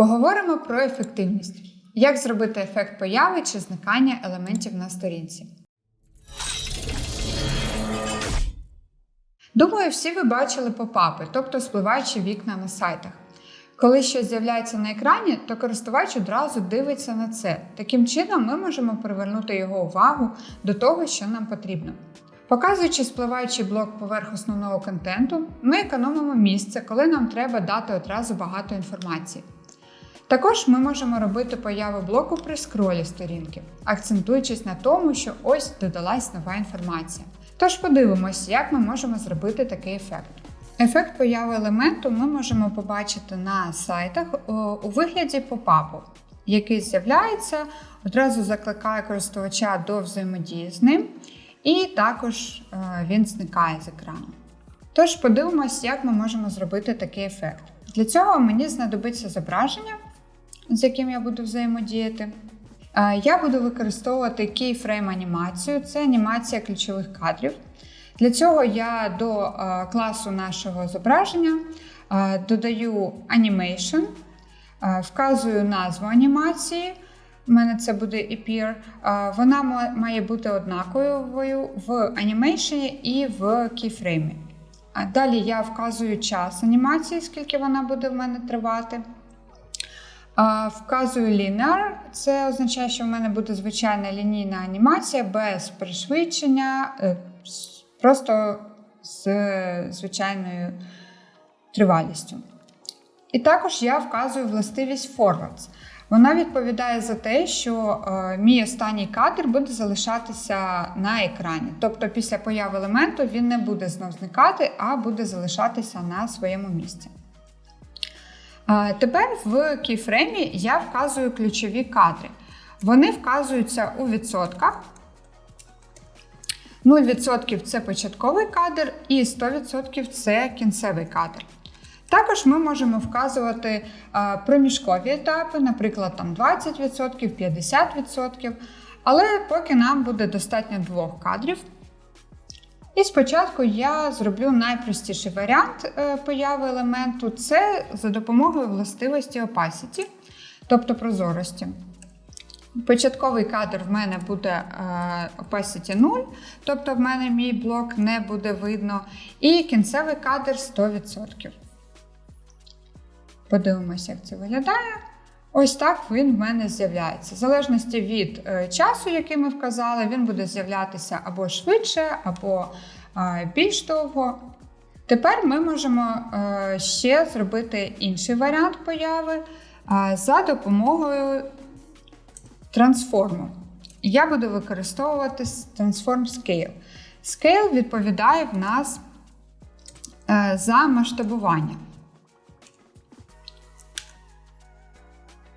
Поговоримо про ефективність. Як зробити ефект появи чи зникання елементів на сторінці? Думаю, всі ви бачили попапи, тобто спливаючі вікна на сайтах. Коли щось з'являється на екрані, то користувач одразу дивиться на це. Таким чином, ми можемо привернути його увагу до того, що нам потрібно. Показуючи спливаючий блок поверх основного контенту, ми економимо місце, коли нам треба дати одразу багато інформації. Також ми можемо робити появу блоку при скролі сторінки, акцентуючись на тому, що ось додалась нова інформація. Тож подивимось, як ми можемо зробити такий ефект. Ефект появи елементу ми можемо побачити на сайтах у вигляді попапу, який з'являється, одразу закликає користувача до взаємодії з ним, і також е, він зникає з екрану. Тож подивимось, як ми можемо зробити такий ефект. Для цього мені знадобиться зображення, з яким я буду взаємодіяти. Я буду використовувати keyframe анімацію, це анімація ключових кадрів. Для цього я до класу нашого зображення додаю Animation, вказую назву анімації. У мене це буде Appear. Вона має бути однаковою в анімейшені і в keyframe. Далі я вказую час анімації, скільки вона буде в мене тривати. Вказую linear, це означає, що в мене буде звичайна лінійна анімація без пришвидшення, е, просто з звичайною тривалістю. І також я вказую властивість forwards. Вона відповідає за те, що е, мій останній кадр буде залишатися на екрані. Тобто після появи елементу він не буде знов зникати, а буде залишатися на своєму місці. Тепер в кейфреймі я вказую ключові кадри. Вони вказуються у відсотках. 0% це початковий кадр, і 100% це кінцевий кадр. Також ми можемо вказувати проміжкові етапи, наприклад, там 20%, 50%. Але поки нам буде достатньо двох кадрів. І спочатку я зроблю найпростіший варіант е, появи елементу це за допомогою властивості opacity, тобто прозорості. Початковий кадр в мене буде е, opacity 0, тобто в мене мій блок не буде видно. І кінцевий кадр 100%. Подивимося, як це виглядає. Ось так він в мене з'являється. В залежності від е, часу, який ми вказали, він буде з'являтися або швидше, або е, більш довго. Тепер ми можемо е, ще зробити інший варіант появи за допомогою трансформу. Я буду використовувати Transform Scale. Scale відповідає в нас за масштабування.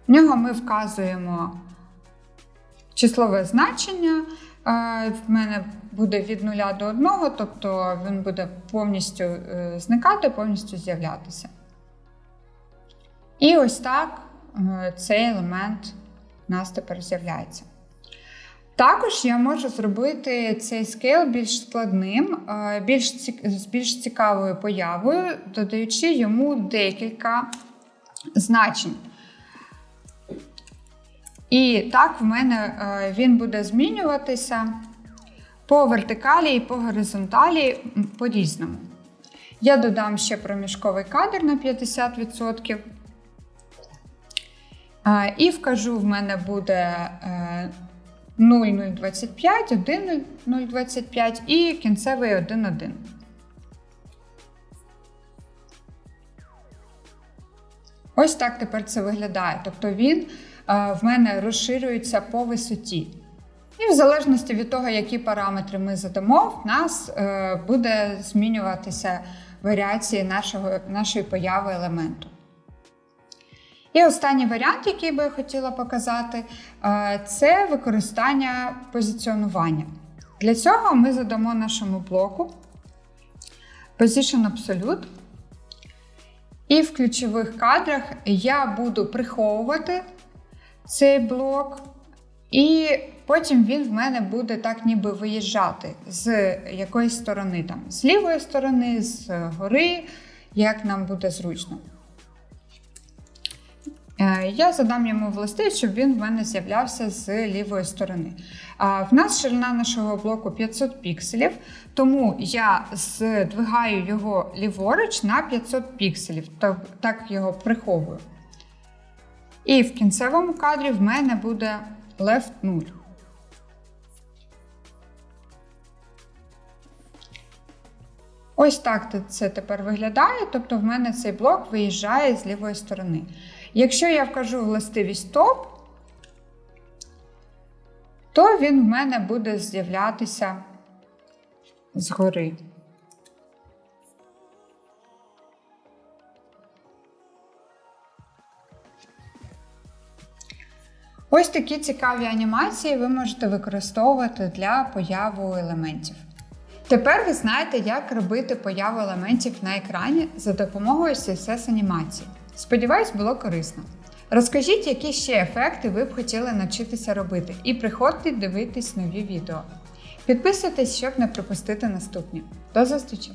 В нього ми вказуємо числове значення. Е, В мене буде від 0 до 1, тобто він буде повністю е, зникати, повністю з'являтися. І ось так е, цей елемент у нас тепер з'являється. Також я можу зробити цей скейл більш складним, більш з більш цікавою появою, додаючи йому декілька значень. І так в мене е, він буде змінюватися по вертикалі і по горизонталі по-різному. Я додам ще проміжковий кадр на 50%. Е, І вкажу, в мене буде е, 0,025, 1,025 і кінцевий 1,1. Ось так тепер це виглядає. Тобто він е, в мене розширюється по висоті. І в залежності від того, які параметри ми задамо, в нас е, буде змінюватися варіації нашого, нашої появи елементу. І останній варіант, який би я хотіла показати, е, це використання позиціонування. Для цього ми задамо нашому блоку Position Absolute. І в ключових кадрах я буду приховувати цей блок, і потім він в мене буде так ніби виїжджати з якоїсь сторони, там, з лівої сторони, з гори, як нам буде зручно. Е, Я задам йому властивість, щоб він в мене з'являвся з лівої сторони. В нас ширина нашого блоку 500 пікселів, тому я здвигаю його ліворуч на 500 пікселів, так його приховую. І в кінцевому кадрі в мене буде left 0. Ось так це тепер виглядає, тобто в мене цей блок виїжджає з лівої сторони. Якщо я вкажу властивість топ, то він в мене буде з'являтися згори. Ось такі цікаві анімації ви можете використовувати для появи елементів. Тепер ви знаєте, як робити появу елементів на екрані за допомогою CSS анімації. Сподіваюсь, було корисно. Розкажіть, які ще ефекти ви б хотіли навчитися робити, і приходьте дивитись нові відео. Підписуйтесь, щоб не пропустити наступні. До зустрічі!